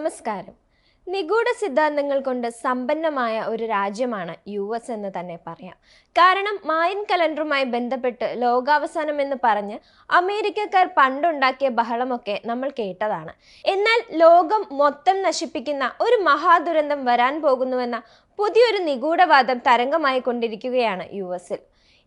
നമസ്കാരം. നിഗൂഢ സിദ്ധാന്തങ്ങൾ കൊണ്ട് സമ്പന്നമായ ഒരു രാജ്യമാണ് യു എസ് എന്ന് തന്നെ പറയാം. കാരണം മായൻ കലണ്ടറുമായി ബന്ധപ്പെട്ട് ലോകാവസാനം എന്ന് പറഞ്ഞ് അമേരിക്കക്കാർ പണ്ടുണ്ടാക്കിയ ബഹളമൊക്കെ നമ്മൾ കേട്ടതാണ്. എന്നാൽ ലോകം മൊത്തം നശിപ്പിക്കുന്ന ഒരു മഹാദുരന്തം വരാൻ പോകുന്നുവെന്ന പുതിയൊരു നിഗൂഢവാദം തരംഗമായി കൊണ്ടിരിക്കുകയാണ് യു എസിൽ.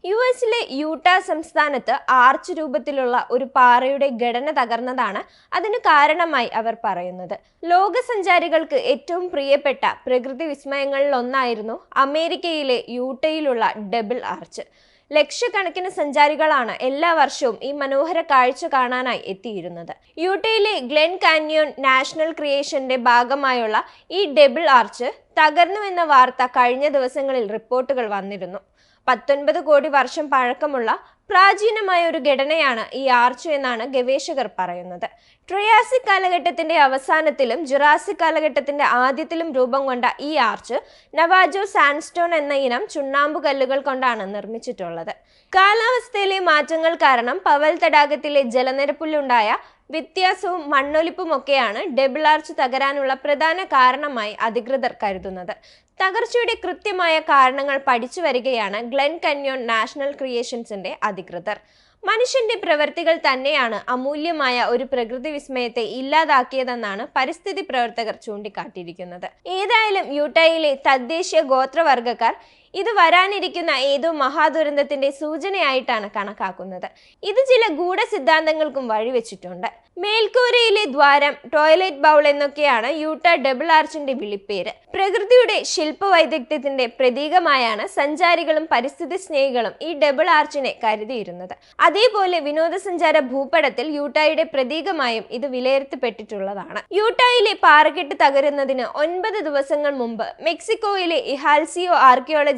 യു എസിലെ യൂട്ട സംസ്ഥാനത്ത് ആർച്ച് രൂപത്തിലുള്ള ഒരു പാറയുടെ ഘടന തകർന്നതാണ് അതിന് കാരണമായി അവർ പറയുന്നത്. ലോകസഞ്ചാരികൾക്ക് ഏറ്റവും പ്രിയപ്പെട്ട പ്രകൃതി വിസ്മയങ്ങളിലൊന്നായിരുന്നു അമേരിക്കയിലെ യൂട്ടയിലുള്ള ഡബിൾ ആർച്ച്. ലക്ഷക്കണക്കിന് സഞ്ചാരികളാണ് എല്ലാ വർഷവും ഈ മനോഹര കാഴ്ച കാണാനായി എത്തിയിരുന്നത്. യൂട്ടയിലെ ഗ്ലെൻ കാന്യോൺ നാഷണൽ ക്രിയേഷന്റെ ഭാഗമായുള്ള ഈ ഡബിൾ ആർച്ച് തകർന്നു എന്ന വാർത്ത കഴിഞ്ഞ ദിവസങ്ങളിൽ റിപ്പോർട്ടുകൾ വന്നിരുന്നു. പത്തൊൻപത് കോടി വർഷം പഴക്കമുള്ള പ്രാചീനമായ ഒരു ഘടനയാണ് ഈ ആർച്ച് എന്നാണ് ഗവേഷകർ പറയുന്നത്. ട്രയാസിക് കാലഘട്ടത്തിന്റെ അവസാനത്തിലും ജുറാസിക് കാലഘട്ടത്തിന്റെ ആദ്യത്തിലും രൂപം കൊണ്ട ഈ ആർച്ച് നവാജോ സാൻസ്റ്റോൺ എന്ന ഇനം ചുണ്ണാമ്പു കല്ലുകൾ കൊണ്ടാണ് നിർമ്മിച്ചിട്ടുള്ളത്. കാലാവസ്ഥയിലെ മാറ്റങ്ങൾ കാരണം പവൽ തടാകത്തിലെ ജലനിരപ്പിലുണ്ടായ വ്യത്യാസവും മണ്ണൊലിപ്പുമൊക്കെയാണ് ഡബിൾ ആർച്ച് തകരാനുള്ള പ്രധാന കാരണമായി അധികൃതർ കരുതുന്നത്. തകർച്ചയുടെ കൃത്യമായ കാരണങ്ങൾ പഠിച്ചു വരികയാണ് ഗ്ലെൻ കന്യോൺ നാഷണൽ ക്രിയേഷൻസിന്റെ അധികൃതർ. മനുഷ്യന്റെ പ്രവൃത്തികൾ തന്നെയാണ് അമൂല്യമായ ഒരു പ്രകൃതി വിസ്മയത്തെ ഇല്ലാതാക്കിയതെന്നാണ് പരിസ്ഥിതി പ്രവർത്തകർ ചൂണ്ടിക്കാട്ടിയിരിക്കുന്നത്. ഏതായാലും യൂട്ടയിലെ തദ്ദേശീയ ഗോത്രവർഗക്കാർ ഇത് വരാനിരിക്കുന്ന ഏതോ മഹാദുരന്തത്തിന്റെ സൂചനയായിട്ടാണ് കണക്കാക്കുന്നത്. ഇത് ചില ഗൂഢസിദ്ധാന്തങ്ങൾക്കും വഴിവെച്ചിട്ടുണ്ട്. മേൽക്കൂരയിലെ ദ്വാരം ടോയ്ലറ്റ് ബൗൾ എന്നൊക്കെയാണ് യൂട്ട ഡബിൾ ആർച്ചിന്റെ വിളിപ്പേര്. പ്രകൃതിയുടെ ശില്പവൈദഗ്ധ്യത്തിന്റെ പ്രതീകമായാണ് സഞ്ചാരികളും പരിസ്ഥിതി സ്നേഹികളും ഈ ഡബിൾ ആർച്ചിനെ കരുതിയിരുന്നത്. അതേപോലെ വിനോദസഞ്ചാര ഭൂപടത്തിൽ യൂട്ടായുടെ പ്രതീകമായും ഇത് വിലയിരുത്തപ്പെട്ടിട്ടുള്ളതാണ്. യൂട്ടായിലെ പാറക്കെട്ട് തകരുന്നതിന് ഒൻപത് ദിവസങ്ങൾ മുമ്പ് മെക്സിക്കോയിലെ ഇഹാൽസിയോ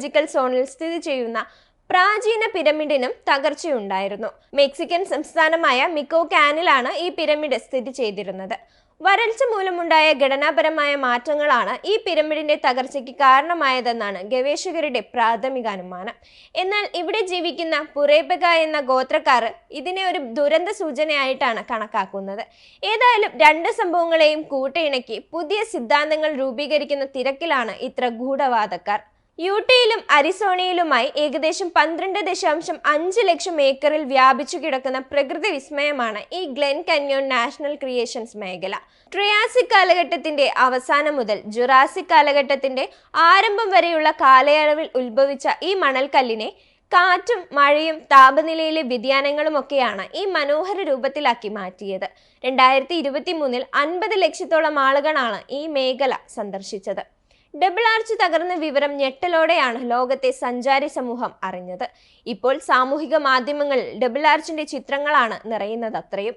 ആർക്കിയോളജിക്കൽ സോണിൽ സ്ഥിതി ചെയ്യുന്ന പ്രാചീന പിരമിഡിനും തകർച്ചയുണ്ടായിരുന്നു. മെക്സിക്കൻ സംസ്ഥാനമായ മിക്കോ കാനിലാണ് ഈ പിരമിഡ് സ്ഥിതി ചെയ്തിരുന്നത്. വരൾച്ച മൂലമുണ്ടായ ഘടനാപരമായ മാറ്റങ്ങളാണ് ഈ പിരമിഡിന്റെ തകർച്ചയ്ക്ക് കാരണമായതെന്നാണ് ഗവേഷകരുടെ പ്രാഥമിക അനുമാനം എന്നാൽ ഇവിടെ ജീവിക്കുന്ന പുറേബക എന്ന ഗോത്രക്കാർ ഇതിനെ ഒരു ദുരന്ത സൂചനയായിട്ടാണ് കണക്കാക്കുന്നത്. ഏതായാലും രണ്ട് സംഭവങ്ങളെയും കൂട്ടിയിണക്കി പുതിയ സിദ്ധാന്തങ്ങൾ രൂപീകരിക്കുന്ന തിരക്കിലാണ് ഇത്ര ഗൂഢവാദക്കാർ. യൂട്ടയിലും അരിസോണയിലുമായി ഏകദേശം പന്ത്രണ്ട് ദശാംശം അഞ്ച് ലക്ഷം ഏക്കറിൽ വ്യാപിച്ചു കിടക്കുന്ന പ്രകൃതി വിസ്മയമാണ് ഈ ഗ്ലെൻ കന്യോൺ നാഷണൽ ക്രിയേഷൻസ് മേഖല. ട്രയാസിക് കാലഘട്ടത്തിന്റെ അവസാനം മുതൽ ജുറാസിക് കാലഘട്ടത്തിന്റെ ആരംഭം വരെയുള്ള കാലയളവിൽ ഉത്ഭവിച്ച ഈ മണൽക്കല്ലിനെ കാറ്റും മഴയും താപനിലയിലെ വ്യതിയാനങ്ങളുമൊക്കെയാണ് ഈ മനോഹര രൂപത്തിലാക്കി മാറ്റിയത്. രണ്ടായിരത്തി ഇരുപത്തി മൂന്നിൽ അൻപത് ലക്ഷത്തോളം ആളുകളാണ് ഈ മേഖല സന്ദർശിച്ചത്. ഡബിൾ ആർച്ച് തകർന്ന വിവരം ഞെട്ടലോടെയാണ് ലോകത്തെ സഞ്ചാരി സമൂഹം അറിഞ്ഞത്. ഇപ്പോൾ സാമൂഹിക മാധ്യമങ്ങളിൽ ഡബിൾ ആർച്ചിന്റെ ചിത്രങ്ങളാണ് നിറയുന്നത് അത്രയും.